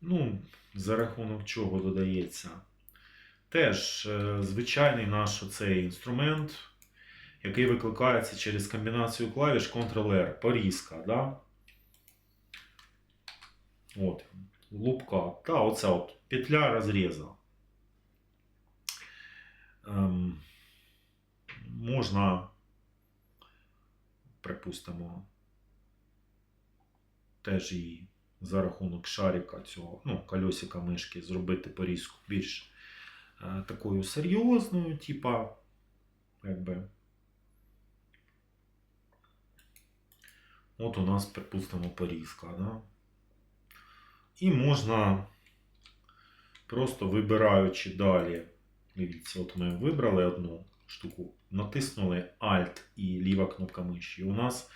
Ну, за рахунок чого додається. Теж е, звичайний наш оцей інструмент, який викликається через комбінацію клавіш Ctrl-R, порізка. Да? От, лупка. Та, оця от петля розріза. Ем, можна, припустимо, теж і за рахунок шарика цього, ну, кольосика мишки, зробити порізку більш е, такою серйозною, типа, якби. От у нас, припустимо, порізка, да? І можна, просто вибираючи далі, дивіться, от ми вибрали одну штуку, натиснули Alt і ліва кнопка миші. І у нас,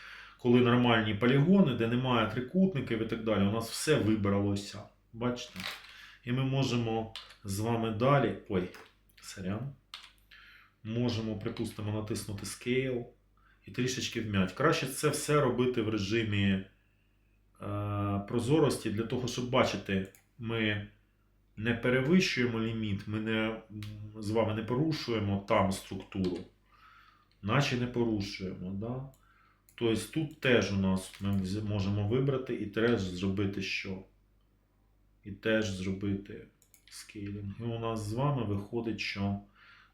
коли нормальні полігони, де немає трикутників і так далі, у нас все вибралося. Бачите? І ми можемо з вами далі. Ой, сорян. Можемо, припустимо, натиснути Scale і трішечки вм'ять. Краще це все робити в режимі е, прозорості для того, щоб бачити, ми не перевищуємо ліміт, ми не, з вами не порушуємо там структуру, наче не порушуємо. Да? Тобто тут теж у нас ми можемо вибрати і теж зробити що? І теж зробити скейлінг. І у нас з вами виходить, що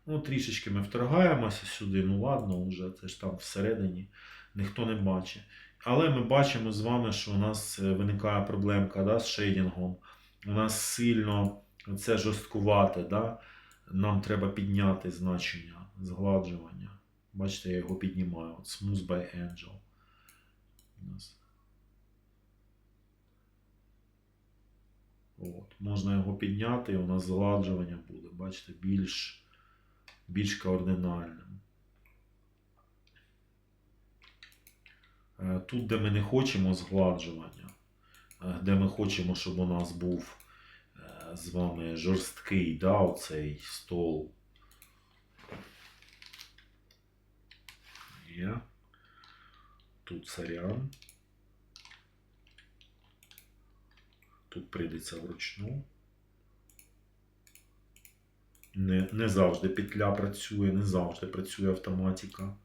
ну, трішечки ми вторгаємося сюди. Ну ладно, вже це ж там всередині ніхто не бачить. Але ми бачимо з вами, що у нас е, виникає проблемка да, з шейдингом. У нас сильно це жорсткувате. Да? Нам треба підняти значення згладжування. Бачите, я його піднімаю. От Smooth by Angel. У нас. От. Можна його підняти, і у нас згладжування буде, бачите, більш, більш координальним. Е, Тут, де ми не хочемо згладжування, е, де ми хочемо, щоб у нас був е, з вами жорсткий, да, оцей стол. Є. Тут сорян. Тут прийдеться вручну. Не, не завжди петля працює, не завжди працює автоматика.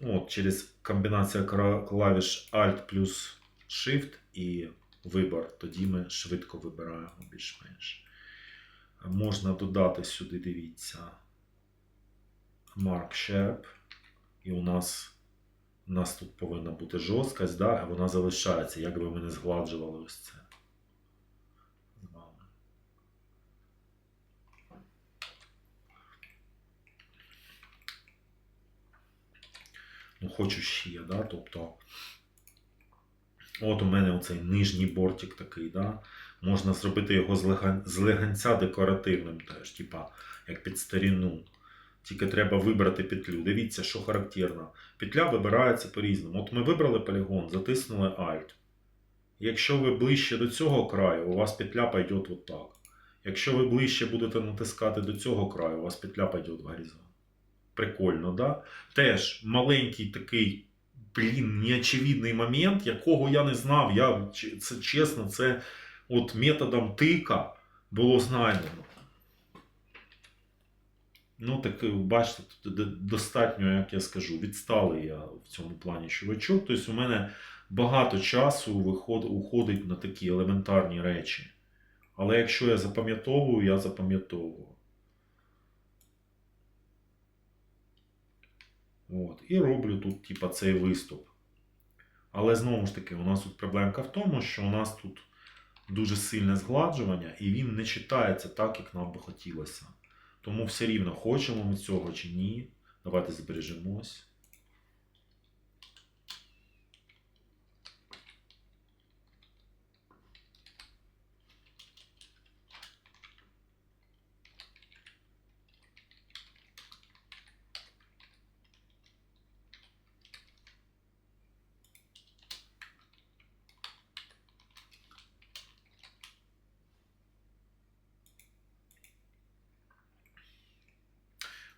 От, через комбінацію клавіш Alt плюс Shift і вибор. Тоді ми швидко вибираємо більш-менш. Можна додати сюди, дивіться, Mark Shape. І у нас, у нас тут повинна бути жорсткость, да? а вона залишається, як би ми не згладжували ось це. Ну, хочу ще, да? тобто. От у мене оцей нижній бортик такий, да? можна зробити його з, леган... з леганця декоративним теж, типа, як під старіну. Тільки треба вибрати петлю. Дивіться, що характерно. Петля вибирається по-різному. От ми вибрали полігон, затиснули Alt. Якщо ви ближче до цього краю, у вас петля пойде от так. Якщо ви ближче будете натискати до цього краю, у вас петля пойде в горизонт. Прикольно, да? Теж маленький такий, блін, неочевидний момент, якого я не знав. Я, це чесно, це от методом тика було знайдено. Ну, так е, бачите, тут достатньо, як я скажу, відсталий я в цьому плані чувачок. Тобто у мене багато часу виход, уходить на такі елементарні речі. Але якщо я запам'ятовую, я запам'ятовую. От. І роблю тут, типа, цей виступ. Але знову ж таки, у нас тут проблемка в тому, що у нас тут дуже сильне згладжування, і він не читається так, як нам би хотілося. Тому все рівно, хочемо ми цього чи ні. Давайте збережемось.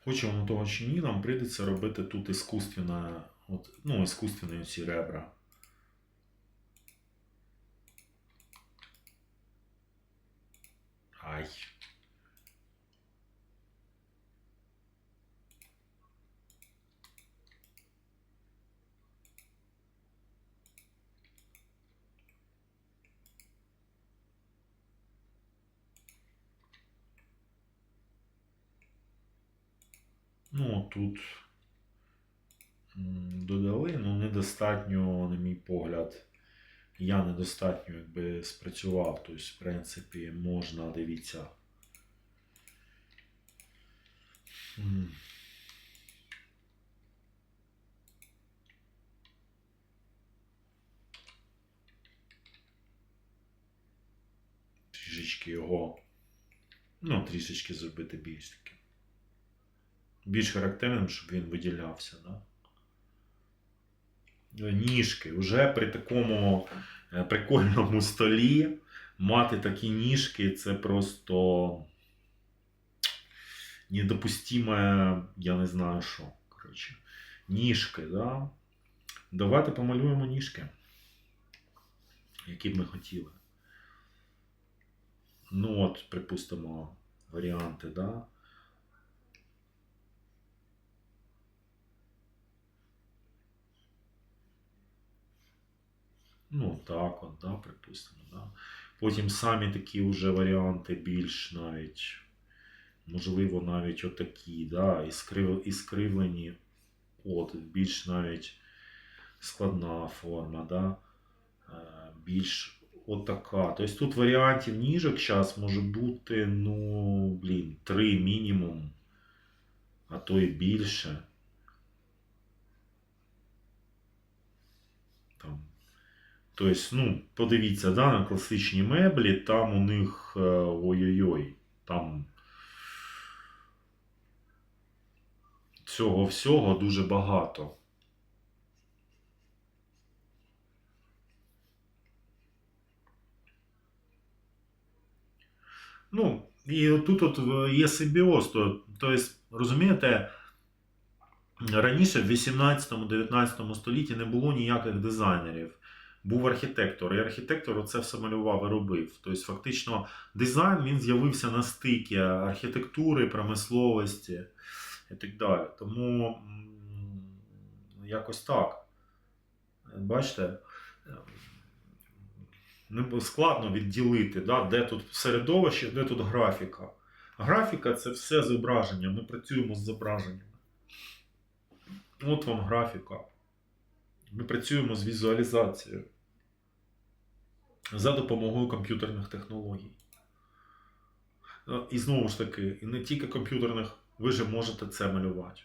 Хочемо того чи ні, нам прийдеться робити тут іскусственне, от, ну, іскусственні ці ребра. Ну, тут додали, ну недостатньо, на мій погляд, я недостатньо якби спрацював. Тобто, в принципі, можна, дивіться. Трішечки його, ну, трішечки зробити більш таким. Більш характерним, щоб він виділявся, да? Ніжки. Уже при такому е, прикольному столі мати такі ніжки це просто недопустиме, я не знаю що. Коротше. Ніжки, да? Давайте помалюємо ніжки, які б ми хотіли. Ну от, припустимо, варіанти, да? Ну, так от, да, припустимо, да. Потім самі такі вже варіанти більш навіть, можливо, навіть отакі, да, іскрив, іскривлені, от, більш навіть складна форма, да, е, більш отака. Тобто тут варіантів ніжок зараз може бути, ну, блін, три мінімум, а то і більше. Там Тобто, ну, подивіться, да, на класичні меблі, там у них е, ой-ой-ой, там цього всього дуже багато. Ну, і тут от е, є симбіоз. то- Тобто, розумієте, раніше в 18-19 столітті не було ніяких дизайнерів був архітектор, і архітектор це все малював і робив. Тобто, фактично, дизайн він з'явився на стикі архітектури, промисловості і так далі. Тому якось так. Бачите, не складно відділити, да, де тут середовище, де тут графіка. Графіка це все зображення. Ми працюємо з зображеннями. От вам графіка. Ми працюємо з візуалізацією за допомогою комп'ютерних технологій. Е, І знову ж таки, не тільки комп'ютерних, ви ж можете це малювати.